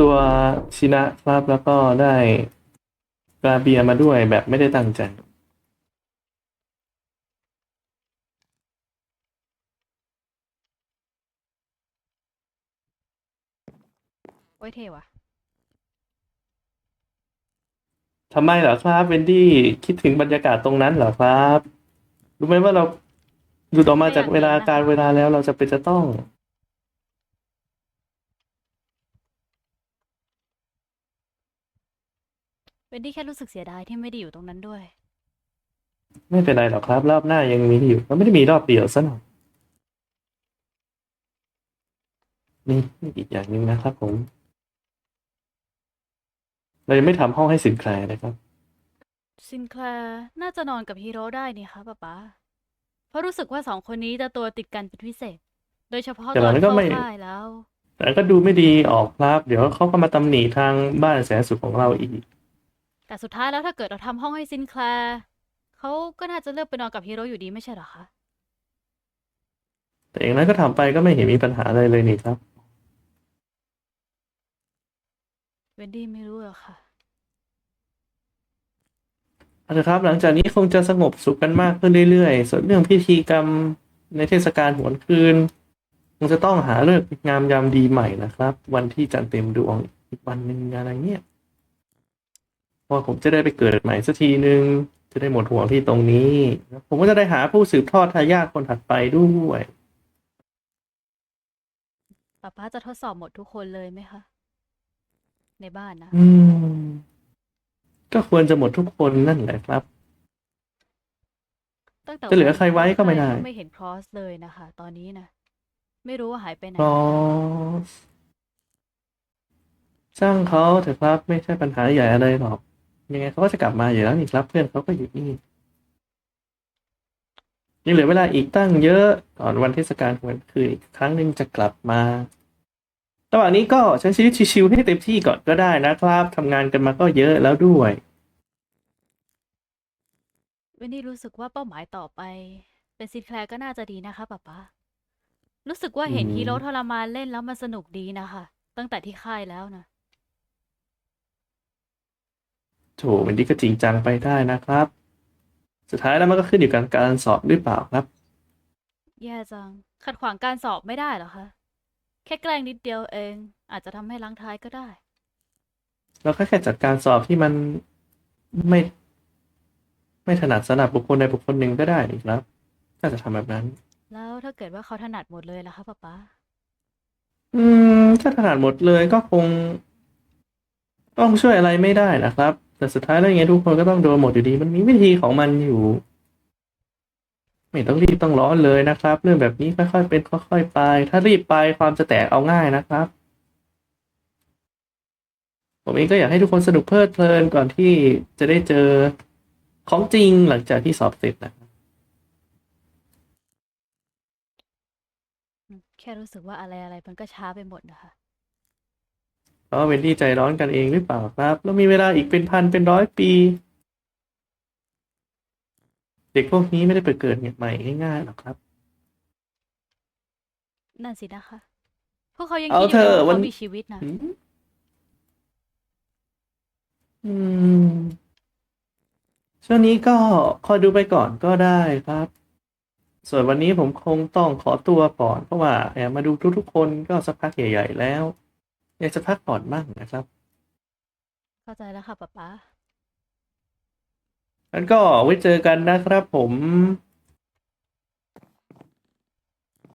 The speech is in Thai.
ตัวชินะครับแล้วก็ได้กราเบียมาด้วยแบบไม่ได้ตั้งใจโอ้ยเทว่ะ ทำไมเหรอครับเวนดี้คิดถึงบรรยากาศตรงนั้นเหรอครับ รู้ไหมว่าเราหลุดออกมาจากเวลาการเวลาแล้วเราจะเป็นจะต้อง เป็นที่แค่รู้สึกเสียดายที่ไม่ได้อยู่ตรงนั้นด้วย ไม่เป็นไรหรอกครับ รอบหน้ายังมีอยู่มันไม่ได้มีรอบเดียวซะหน่อยนี่อีกอย่างหนึ่งนะครับผม เรายังไม่ทำห้องให้สินแคลร์นะครับ ซินแคลร์น่าจะนอนกับฮีโร่ได้นี่คะป๊าป๊าเพราะรู้สึกว่าสองคนนี้จะตัวติดกันเป็นพิเศษ โดยเฉพาะแต่ตอนมันก็เข้าไม่ ค่ายแล้ว แต่ก็ดูไม่ดีออกครับ เดี๋ยวเขาก็มาตำหนิทางบ้านแสนสุขของเราอีก แต่สุดท้ายแล้วถ้าเกิดเราทำห้องให้ซินแคลร์เขาก็น่าจะเลือกไปนอนกับฮีโร่อยู่ดีไม่ใช่เหรอคะ แต่อย่างนั้นก็ทำไปก็ไม่เห็นมีปัญหาอะไรเลยนี่ครับ เวนดี้ไม่รู้หรอกค่ะ เอาละครับ หลังจากนี้คงจะสงบสุขกันมากขึ้นเรื่อยๆ ส่วนเรื่องพิธีกรรมในเทศกาลหวนคืน คงจะต้องหาเลิกษ์งามยามดีใหม่นะครับ วันที่จันทร์เต็มดวงอีกวันหนึ่งอะไรเงี้ย เพราะผมจะได้ไปเกิดใหม่สักทีนึง จะได้หมดห่วงที่ตรงนี้ ผมก็จะได้หาผู้สืบทอดทายาทคนถัดไปด้วยป๊าป๊าจะทดสอบหมดทุกคนเลยไหมคะ ในบ้านนะอืม ก็ควรจะหมดทุกคนนั่นแหละครับ ตั้งแต่จะเหลือใครไว้ก็ไม่ได้ ไม่เห็นครอสเลยนะคะ ตอนนี้นะไม่รู้ว่าหายไปไหนครอสช่างเขาเถอะครับไม่ใช่ปัญหาใหญ่อะไรหรอก ยังไงเขาก็จะกลับมาอยู่แล้วนี่ครับ เพื่อนเขาก็อยู่นี่ยังเหลือเวลาอีกตั้งเยอะก่อนวันเทศกาลหวนคืนอีกครั้งหนึ่งจะกลับมา ระหว่างนี้ก็ใช้ชีวิตชิวๆให้เต็มที่ก่อนก็ได้นะครับทำงานกันมาก็เยอะแล้วด้วยเวนดี้รู้สึกว่าเป้าหมายต่อไป เป็นซินแคลร์ก็น่าจะดีนะคะป๊าป๊ารู้สึกว่าเห็นอืม ฮีโร่ทรมานเล่นแล้วมันสนุกดีนะคะ ตั้งแต่ที่ค่ายแล้วนะ โถมันดีก็จริงจังไปได้นะครับ สุดท้ายแล้วมันก็ขึ้นอยู่กับการสอบหรือเปล่าครับ แย่จัง ขัดขวางการสอบไม่ได้เหรอคะ แค่แกล้งนิดเดียวเอง อาจจะทำให้ล้างท้ายก็ได้ เราก็แค่จัดการสอบที่มันไม่ ไม่ถนัดสำหรับบุคคลใดบุคคลหนึ่งก็ได้นี่ครับ ถ้าจะทำแบบนั้น แล้วถ้าเกิดว่าเขาถนัดหมดเลยล่ะคะป๊าป๊าอืม ถ้าถนัดหมดเลยก็คง ต้องช่วยอะไรไม่ได้นะครับ แต่สุดท้ายแล้วยังไงทุกคนก็ต้องโดนหมดอยู่ดี มันมีวิธีของมันอยู่ ไม่ต้องรีบต้องร้อนเลยนะครับ เรื่องแบบนี้ค่อยๆเป็นค่อยๆไป ถ้ารีบไปความจะแตกเอาง่ายนะครับ ผมเองก็อยากให้ทุกคนสนุกเพลิดเพลินก่อนที่จะได้เจอของจริงหลังจากที่สอบเสร็จนะแค่รู้สึกว่าอะไรอะไรมันก็ช้าไปหมดนะคะ เพราะว่าเวนดี้ใจร้อนกันเองหรือเปล่าครับ แล้วมีเวลาอีกเป็นพันเป็นร้อยปี เด็กพวกนี้ไม่ได้ไปเกิดใหม่ง่ายๆหรอกครับ นั่นสินะคะ พวกเขายังเอาคิดอยู่เถอะว่าวันเขามีชีวิตนะอืมอืม ช่วงนี้ก็คอยดูไปก่อนก็ได้ครับ ส่วนวันนี้ผมคงต้องขอตัวก่อน เพราะว่าแอบมาดูทุกๆคนก็สักพักใหญ่ ๆ แล้ว อยากจะพักผ่อนบ้างนะครับเข้าใจแล้วค่ะป๊าป๊างั้นก็ไว้เจอกันนะครับผม